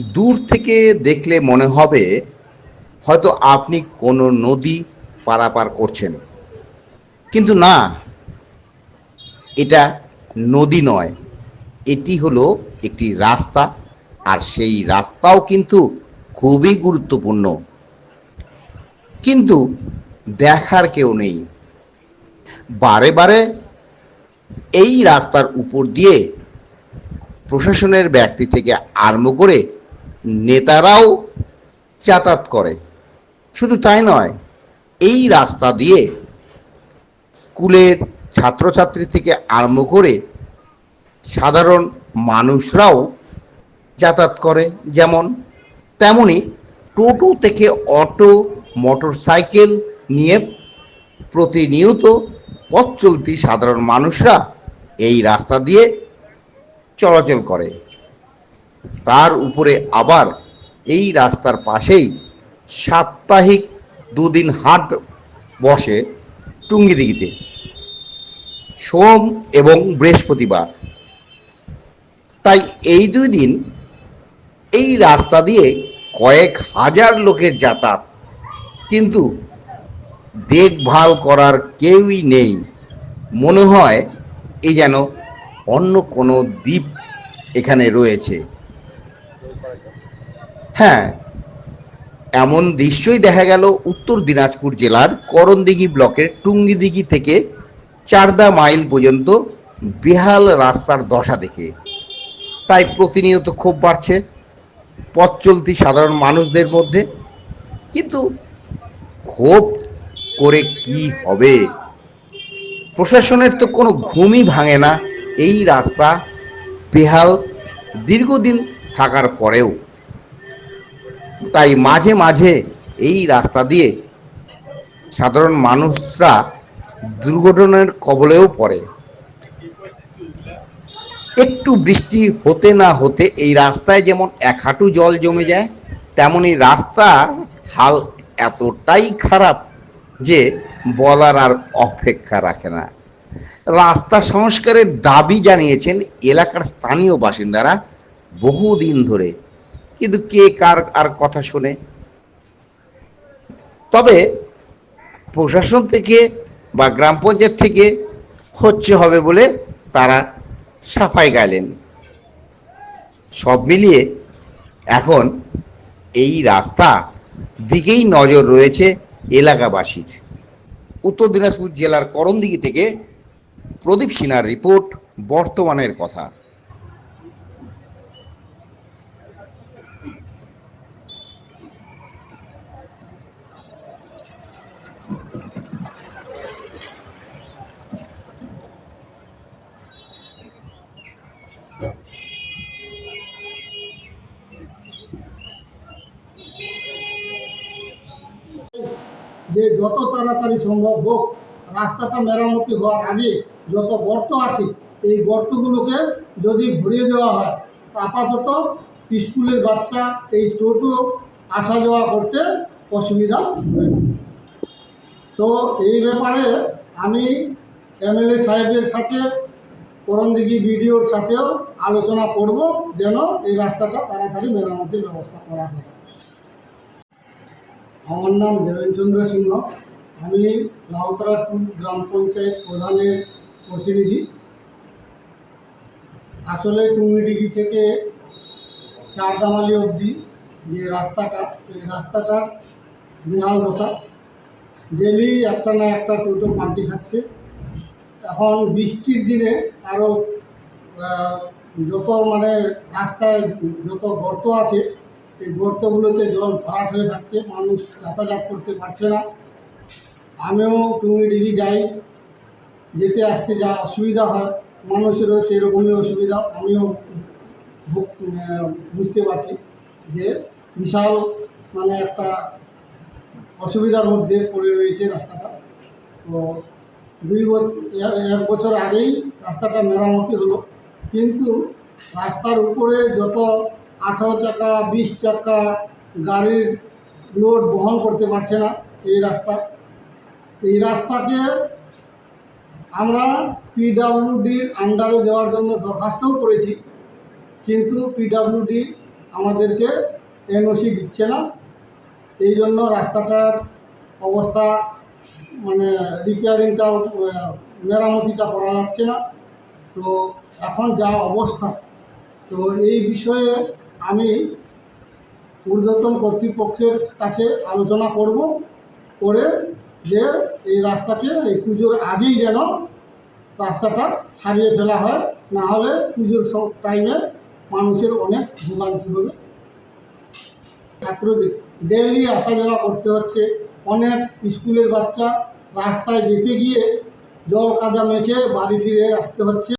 দূর থেকে দেখলে মনে হবে হয়তো আপনি কোনো নদী পারাপার করছেন। কিন্তু না, এটা নদী নয়। এটি হলো একটি রাস্তা, আর সেই রাস্তাও কিন্তু খুবই গুরুত্বপূর্ণ। কিন্তু দেখার কেউ নেই। বারে বারে এই রাস্তার উপর দিয়ে প্রশাসনের ব্যক্তি থেকে আরম্ভ করে নেতারাও যাতায়াত করে। শুধু তাই নয়, এই রাস্তা দিয়ে স্কুলের ছাত্রছাত্রী থেকে আরম্ভ করে সাধারণ মানুষরাও যাতায়াত করে। যেমন তেমনি টোটো থেকে অটো মোটর সাইকেল নিয়ে প্রতিনিয়ত পথ চলতি সাধারণ মানুষরা এই রাস্তা দিয়ে চলাচল করে। তার উপরে আবার এই রাস্তার পাশেই সাপ্তাহিক দুদিন হাট বসে টুঙ্গিদিঘিতে সোম এবং বৃহস্পতিবার। তাই এই দুই দিন এই রাস্তা দিয়ে কয়েক হাজার লোকের যাতায়াত। কিন্তু দেখভাল করার কেউই নেই। মনে হয় এই যেন অন্য কোনো দ্বীপ এখানে রয়েছে। হ্যাঁ। এমন দৃশ্যই দেখা গেল উত্তর দিনাজপুর জেলার করণদিঘি ব্লকের টুঙ্গিদিঘি থেকে চারদা মাইল পর্যন্ত বেহাল রাস্তার দশা দেখে। তাই প্রতিনিয়ত ক্ষোভ বাড়ছে, পথ চলতি সাধারণ মানুষদের মধ্যে। কিন্তু ক্ষোভ করে কি হবে? প্রশাসনের তো কোনো ঘুমই ভাঙে না এই রাস্তা বেহাল দীর্ঘদিন থাকার পরেও। তাই মাঝে মাঝে এই রাস্তা দিয়ে সাধারণ মানুষরা দুর্ঘটনার কবলেও পড়ে। একটু বৃষ্টি হতে না হতে এই রাস্তায় যেমন এক হাঁটু জল জমে যায় তেমনই রাস্তার হাল এতটাই খারাপ যে বলার আর অপেক্ষা রাখে না। রাস্তা সংস্কারের দাবি জানিয়েছেন এলাকার স্থানীয় বাসিন্দারা বহুদিন ধরে। কিন্তু কে কার আর কথা শোনে? তবে প্রশাসন থেকে বা গ্রাম পঞ্চায়েত থেকে হচ্ছে হবে বলে তারা সাফাই গাইলেন। সব মিলিয়ে এখন এই রাস্তা দিকেই নজর রয়েছে এলাকাবাসীর। উত্তর দিনাজপুর জেলার করণদিঘি থেকে প্রদীপ সিনহার রিপোর্ট, বর্তমানের কথা। যে যত তাড়াতাড়ি সম্ভব হোক, রাস্তাটা মেরামতি হওয়ার আগে যত গর্ত আছে, এই গর্তগুলোকে যদি ভরিয়ে দেওয়া হয়, আপাতত স্কুলের বাচ্চা এই টোটো আসা যাওয়া করতে অসুবিধা হবে তো এই ব্যাপারে আমি এমএলএ সাহেবের সাথে করণদিঘি বিডিওর সাথেও আলোচনা করব যেন এই রাস্তাটা তাড়াতাড়ি মেরামতির ব্যবস্থা করা হয়। আমার নাম দেবেনচন্দ্র সিংহ। আমি লাউতরা গ্রাম পঞ্চায়েত প্রধানের প্রতিনিধি। আসলে টুঙ্গিডিগি থেকে চারদামালি অবধি যে রাস্তাটা, এই রাস্তাটার বেহাল দশা। ডেলি একটা না একটা টোটো পাল্টি খাচ্ছে। এখন বৃষ্টির দিনে আরও যত মানে রাস্তায় যত গর্ত আছে, এই গর্তগুলোতে জল ভরাট হয়ে যাচ্ছে, মানুষ যাতায়াত করতে পারছে না। আমিও টুঙ্গিডিঘি যাই, যেতে আসতে যা অসুবিধা হয়, মানুষেরও সেরকমই অসুবিধা, আমিও বুঝতে পারছি যে বিশাল মানে একটা অসুবিধার মধ্যে পড়ে রয়েছে রাস্তাটা। তো দুই এক বছর আগেই রাস্তাটা মেরামতি হলো। কিন্তু রাস্তার উপরে যত আঠারো চাকা, বিশ চাকা গাড়ির লোড বহন করতে পারছে না এই রাস্তা। এই রাস্তাকে আমরা পিডাব্লিউডির আন্ডারে দেওয়ার জন্য দরখাস্তও করেছি। কিন্তু পিডাব্লিউডি আমাদেরকে এনওসি দিচ্ছে না। এই জন্য রাস্তাটার অবস্থা মানে রিপেয়ারিংটাও মেরামতিটা করা যাচ্ছে না। তো এখন যা অবস্থা, তো এই বিষয়ে আমি ঊর্ধ্বতন কর্তৃপক্ষের কাছে আলোচনা করব করে যে এই রাস্তাকে, এই পুজোর আগেই যেন রাস্তাটা সারিয়ে ফেলা হয়, না হলে পুজোর সব টাইমে মানুষের অনেক ভোগান্তি হবে। ছাত্রদের ডেলি আসা যাওয়া করতে হচ্ছে। অনেক স্কুলের বাচ্চা রাস্তায় যেতে গিয়ে জল কাদা মেখে বাড়ি ফিরে আসতে হচ্ছে।